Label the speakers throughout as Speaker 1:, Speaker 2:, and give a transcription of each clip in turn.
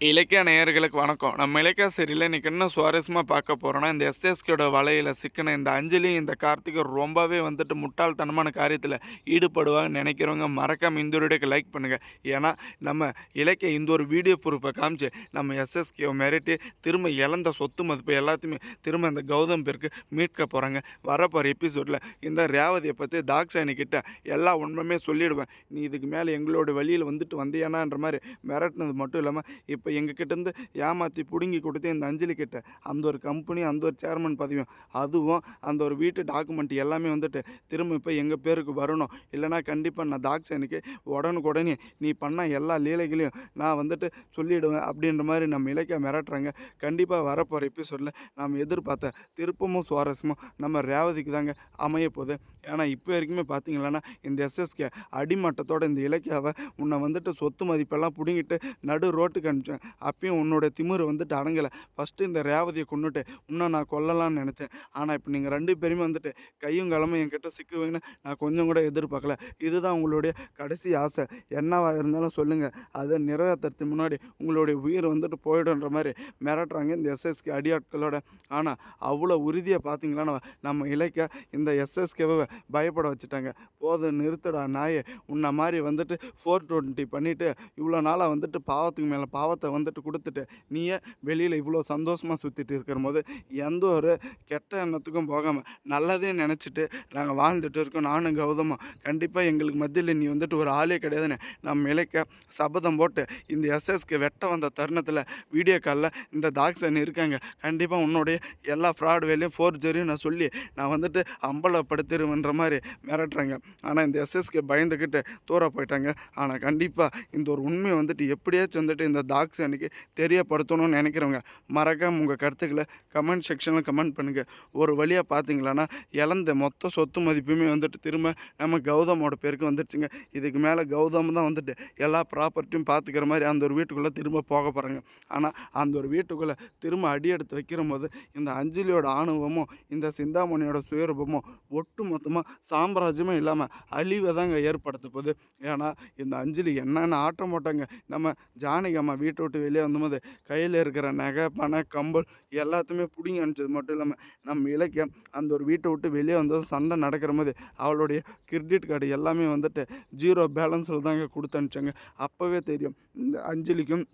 Speaker 1: இலக்கிய நேயர்களுக்கு வணக்கம். நம்ம இலக்கிய சரியில் இன்றைக்கி என்ன சுவாரஸ்யமாக பார்க்க போகிறோன்னா இந்த எஸ்எஸ்கேட வலையில் சிக்கன இந்த அஞ்சலி இந்த கார்த்திகை ரொம்பவே வந்துட்டு முட்டாள்தனமான காரியத்தில் ஈடுபடுவாங்க நினைக்கிறவங்க மறக்காம இந்த வீடியோக்கு லைக் பண்ணுங்கள் ஏன்னா நம்ம இலக்கிய இந்த ஒரு வீடியோ ப்ரூஃபை காமிச்சு நம்ம எஸ்எஸ்கே மிரட்டி திரும்ப இழந்த சொத்து மதிப்பு எல்லாத்தையுமே திரும்ப இந்த கௌதம் பேருக்கு மீட்க போகிறாங்க வரப்போகிற எபிசோடில் இந்த ரேவதியை பற்றி தாக்ஸானிக்கிட்ட எல்லா உண்மையுமே சொல்லிவிடுவேன் நீ இதுக்கு மேலே எங்களோட வழியில் வந்துட்டு வந்தியானான்ற மாதிரி மிரட்டினது மட்டும் இல்லாமல் இப்போ இப்போ எங்ககிட்டேருந்து ஏமாற்றி பிடுங்கி கொடுத்து இந்த அஞ்சலி கிட்ட அந்த ஒரு கம்பெனி அந்த ஒரு சேர்மன் பதவியும் அதுவும் அந்த ஒரு வீட்டு டாக்குமெண்ட் எல்லாமே வந்துட்டு திரும்ப இப்போ எங்கள் பேருக்கு வரணும். இல்லைனா கண்டிப்பாக நான் தாக்ஷனுக்கு உடனுக்குடனே நீ பண்ண எல்லா லீலைகளையும் நான் வந்துட்டு சொல்லிவிடுவேன் அப்படின்ற மாதிரி நம்ம இலக்கிய மிரட்டுறாங்க. கண்டிப்பாக வரப்போகிற எபிசோடில் நாம் எதிர்பார்த்த திருப்பமும் சுவாரஸ்யமும் நம்ம ரேவதிக்கு தாங்க அமைய போகுது. ஏன்னா இப்போ வரைக்குமே பார்த்தீங்களன்னா இந்த எஸ்எஸ்கே அடிமட்டத்தோட இந்த இலக்கியாவை உன்னை வந்துட்டு சொத்து மதிப்பெல்லாம் பிடுங்கிட்டு நடு ரோட்டுக்கு அனுப்பிச்சேன் அப்பயும் உன்னோட திமிர் வந்துட்டு அடங்கலை. ஃபஸ்ட்டு இந்த ரேவதியை கொண்டுட்டு இன்னும் நான் கொல்லலாம்னு நினச்சேன் ஆனால் இப்போ நீங்கள் ரெண்டு பேருமே வந்துட்டு கையும் கிளம்பும் என்கிட்ட சிக்குவீங்கன்னு நான் கொஞ்சம் கூட எதிர்பார்க்கல. இதுதான் உங்களுடைய கடைசி ஆசை. என்னவா இருந்தாலும் சொல்லுங்கள் அதை நிறைவேற்றுறதுக்கு முன்னாடி உங்களுடைய உயிர் வந்துட்டு போயிடுன்ற மாதிரி மிரட்டுறாங்க இந்த எஸ்எஸ்கே அடியாட்களோட. ஆனால் அவ்வளோ உறுதியாக பார்த்தீங்களா நம்ம- இலைக்க இந்த எஸ்எஸ்கேவை பயப்பட வச்சுட்டாங்க. போதும் நிறுத்தடா நாயே. உன்னை மாதிரி வந்துட்டு ஃபோர் டுவெண்ட்டி பண்ணிவிட்டு இவ்வளோ நாளாக வந்துட்டு பாவத்துக்கு மேலே பாவத்தை வந்துட்டு கொடுத்துட்டு நீயே வெளியில் இவ்வளோ சந்தோஷமாக சுற்றிட்டு இருக்கிற போது எந்த ஒரு கெட்ட எண்ணத்துக்கும் போகாமல் நல்லதே நினச்சிட்டு நாங்கள் வாழ்ந்துட்டு இருக்கோம். நானும் கௌதமும். கண்டிப்பாக எங்களுக்கு மத்தியில் நீ வந்துட்டு ஒரு ஆளே கிடையாதுன்னு நம்ம இலக்க சபதம் போட்டு இந்த எஸ்எஸ்க்கு வெட்ட வந்த தருணத்தில் வீடியோ காலில் இந்த தாக்ஸன் இருக்காங்க. கண்டிப்பாக உன்னுடைய எல்லா ஃப்ராட் வேலையும் ஃபோர் ஜெரியும் நான் சொல்லி நான் வந்துட்டு அம்பலப்படுத்திடுவேன்ற மாதிரி மிரட்டுறாங்க. ஆனால் இந்த எஸ்எஸ்கே பயந்துக்கிட்டு தூர போயிட்டாங்க. ஆனால் கண்டிப்பாக இந்த ஒரு உண்மையை வந்துட்டு எப்படியாச்சும் வந்துட்டு இந்த தாக்ஸ் அன்னைக்கு தெரியப்படுத்தணும்னு நினைக்கிறவங்க மறக்காம உங்கள் கருத்துக்களை கமெண்ட் செக்ஷனில் கமெண்ட் பண்ணுங்கள் ஒரு வழியாக பார்த்தீங்களான்னா இழந்த மொத்த சொத்து மதிப்புமே வந்துட்டு திரும்ப நம்ம கௌதமோட பேருக்கு வந்துடுச்சுங்க இதுக்கு மேலே கௌதம் தான் வந்துட்டு எல்லா ப்ராப்பர்ட்டியும் பார்த்துக்கிற மாதிரி அந்த ஒரு வீட்டுக்குள்ளே திரும்ப போக போகிறாங்க ஆனால் அந்த ஒரு வீட்டுக்குள்ளே திரும்ப அடி எடுத்து வைக்கிற போது இந்த அஞ்சலியோட ஆணவமும் இந்த சிந்தாமணியோட சுயரூபமும் ஒட்டு மொத்தமாக சாம்ராஜ்யமே இல்லாமல் அழிவை தாங்க ஏற்படுத்த போகுது. ஏன்னா இந்த அஞ்சலி என்னென்ன ஆட்டம் போட்டாங்க நம்ம ஜானகி அம்மா வீட்டை விட்டு வெளியே வந்தபோது கையில் இருக்கிற நகை பண கம்பல் எல்லாத்தையுமே பிடிங்கி அனுப்பிச்சது மட்டும் இல்லாமல் நம்ம இலக்கியம் அந்த ஒரு வீட்டை விட்டு வெளியே வந்தது சண்டை நடக்கிற போது அவளுடைய கிரெடிட் கார்டு எல்லாமே வந்துட்டு ஜீரோ பேலன்ஸில் தாங்க கொடுத்து அனுப்பிச்சாங்க. அப்போவே தெரியும் இந்த அஞ்சலிக்கும்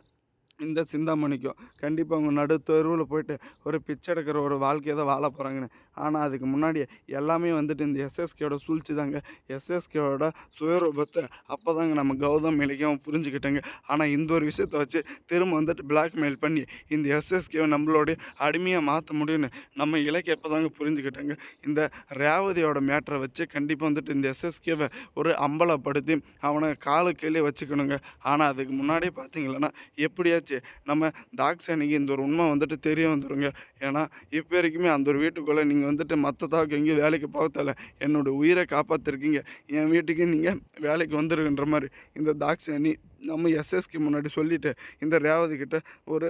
Speaker 1: இந்த சிந்தாமணிக்கும் கண்டிப்பாக அவங்க நடு தெருவில் போயிட்டு ஒரு பிச்சை எடுக்கிற ஒரு வாழ்க்கையை தான் வாழ போகிறாங்கன்னு ஆனால் அதுக்கு முன்னாடி எல்லாமே வந்துட்டு இந்த எஸ்எஸ்கேயோட சூழ்ச்சி தாங்க. எஸ்எஸ்கேவோட சுயரூபத்தை அப்போ தாங்க நம்ம கௌதம் இலக்கியம் புரிஞ்சுக்கிட்டேங்க. ஆனால் இந்த ஒரு விஷயத்தை வச்சு திரும்ப வந்துட்டு பிளாக்மெயில் பண்ணி இந்த எஸ்எஸ்கேவை நம்மளுடைய அடிமையாக மாற்ற முடியும்னு நம்ம இலக்கிய எப்போ தாங்க புரிஞ்சுக்கிட்டேங்க. இந்த ரேவதியோட மேட்டரை வச்சு கண்டிப்பாக வந்துட்டு இந்த எஸ்எஸ்கேவை ஒரு அம்பலப்படுத்தி அவனை காலு கீழே வச்சுக்கணுங்க. ஆனால் அதுக்கு முன்னாடியே பார்த்தீங்களன்னா எப்படியாச்சும் நம்ம தாக்ஷானிக்கு இந்த ஒரு உண்மை வந்துட்டு தெரிய வந்துடுங்க ஏன்னா இப்போ வரைக்குமே அந்த ஒரு வீட்டுக்குள்ளே நீங்கள் வந்துட்டு மற்ற தாக்கு எங்கேயும் வேலைக்கு போகத்தல. என்னோடய உயிரை காப்பாற்றிருக்கீங்க என் வீட்டுக்கு நீங்கள் வேலைக்கு வந்துருக்குன்ற மாதிரி இந்த தாக்ஷானி நம்ம எஸ்எஸ்க்கு முன்னாடி சொல்லிட்டு இந்த ரேவதி கிட்ட ஒரு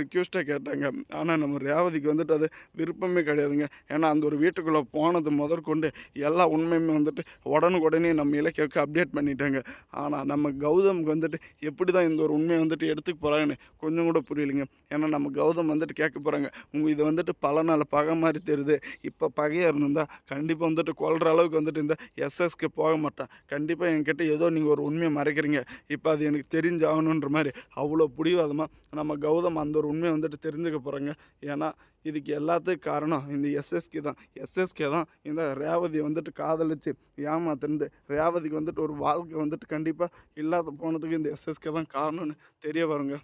Speaker 1: ரிக்வெஸ்ட்டாக கேட்டாங்க. ஆனால் நம்ம ரேவதிக்கு வந்துட்டு அது விருப்பமே கிடையாதுங்க. ஏன்னா அந்த ஒரு வீட்டுக்குள்ளே போனது முதற்கொண்டு எல்லா உண்மையுமே வந்துட்டு உடனுக்குடனே நம்ம இலக்கியாவுக்கு அப்டேட் பண்ணிட்டாங்க. ஆனால் நம்ம கௌதமுக்கு வந்துட்டு எப்படி தான் இந்த ஒரு உண்மையை வந்துட்டு எடுத்துக்க போகிறாங்கன்னு கொஞ்சம் கூட புரியலைங்க. ஏன்னா நம்ம கௌதம் வந்துட்டு கேட்க போகிறாங்க உங்கள் இது வந்துட்டு பல நாள் பகை மாதிரி தெரியுது. இப்போ பகையாக இருந்திருந்தால் கண்டிப்பாக வந்துட்டு கொள்கிற அளவுக்கு வந்துட்டு இந்த எஸ்எஸ்க்கு போக மாட்டான். கண்டிப்பாக என்கிட்ட ஏதோ நீங்கள் ஒரு உண்மையை மறைக்கிறீங்க. இப்போ அது எனக்கு தெரிஞ்சாகணுன்ற மாதிரி அவ்வளோ பிடிவாதமாக நம்ம கௌதம் அந்த ஒரு உண்மையை வந்துட்டு தெரிஞ்சுக்க போகிறாங்க ஏன்னா இதுக்கு எல்லாத்துக்கும் காரணம் இந்த எஸ்எஸ்கே தான். எஸ்எஸ்கே தான் இந்த ரேவதியை வந்துட்டு காதலிச்சு ஏமாத்திருந்து ரேவதிக்கு வந்துட்டு ஒரு வாழ்க்கை வந்துட்டு கண்டிப்பாக இல்லாத போனதுக்கு இந்த எஸ்எஸ்கே தான் காரணம்னு தெரிய வருங்க.